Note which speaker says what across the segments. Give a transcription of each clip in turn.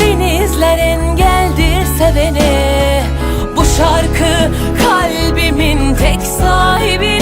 Speaker 1: denizler engeldir sevene. Bu şarkı kalbimin tek sahibine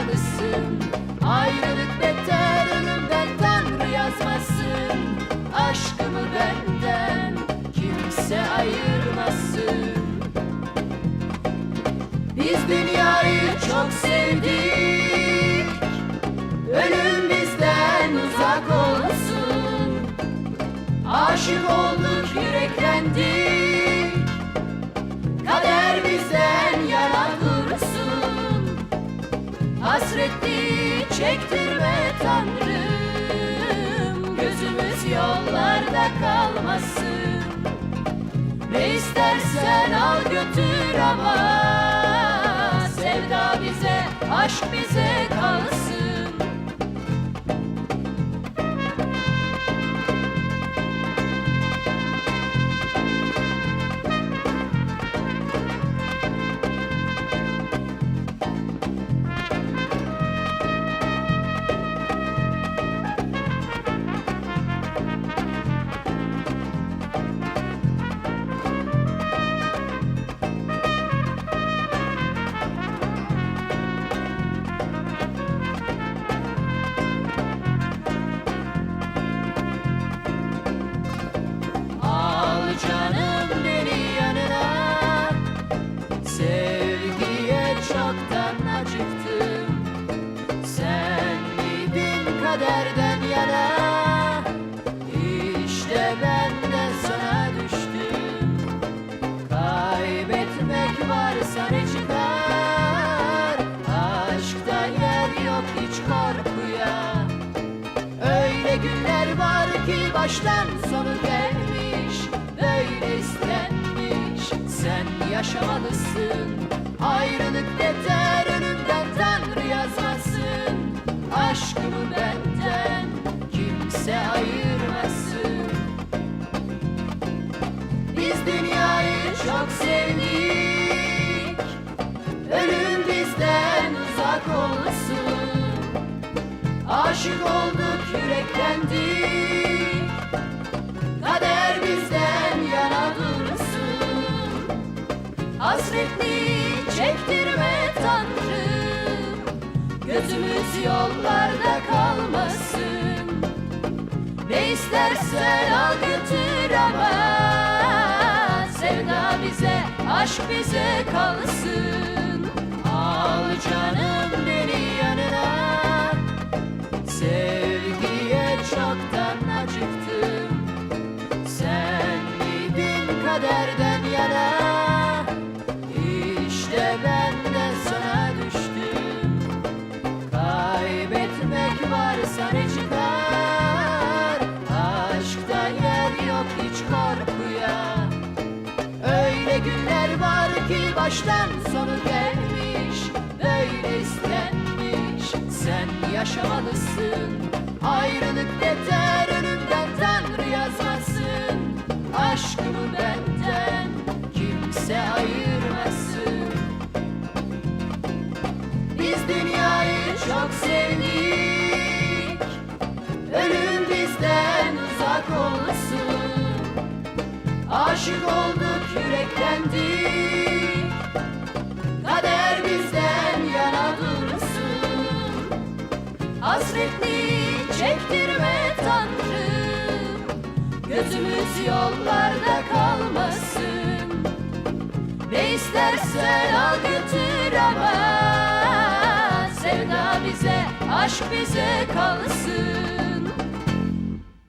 Speaker 2: Sen yaşamalısın Ayrılık beter ölümden Tanrı yazmasın. Aşkımı benden Kimse ayırmasın. Biz dünyayı çok sevdik. Ölüm bizden uzak olsun. Aşık olduk yüreklendik. Kader bizden dursun Hasretli çektirme Tanrım. Gözümüz yollarda kalmasın. Ne istersen al götür ama. Sevda bize, aşk bize kalsın kaderden yana İşte ben de sana düştüm. Kaybetmek varsa ne çıkar? Aşkta yer yok hiç korkuya. Öyle günler var ki baştan sonu gelmiş Böyle istenmiş. Sen yaşamalısın Ayrılık beter ölümden Tanrı yazmasın. Aşkımı benden çok sevdik. Ölüm bizden uzak olsun. Aşık olduk yüreklendik. Kader bizden yana dursun. Hasretli çektirme Tanrım. Gözümüz yollarda kalmasın. Ne istersen al götür ama aşk bize kalsın. Al canım beni yanına. Sevgiye çoktan acıktım. Sen miydin kaderden yana? İşte ben de sana düştüm. Kaybetmek varsa ne çıkar? Aşkta yer yok hiç korkuya. Öyle günler baştan sonu gelmiş Böyle istenmiş. Sen yaşamalısın Ayrılık beter ölümden Tanrı yazmasın. Aşkımı benden Kimse ayırmasın. Biz dünyayı çok sevdik Ölüm bizden uzak olsun. Aşık olduk yüreklendik Hasretli çektirme Tanrım. Gözümüz yollarda kalmasın. Ne istersen al götür ama Sevda bize, aşk bize kalsın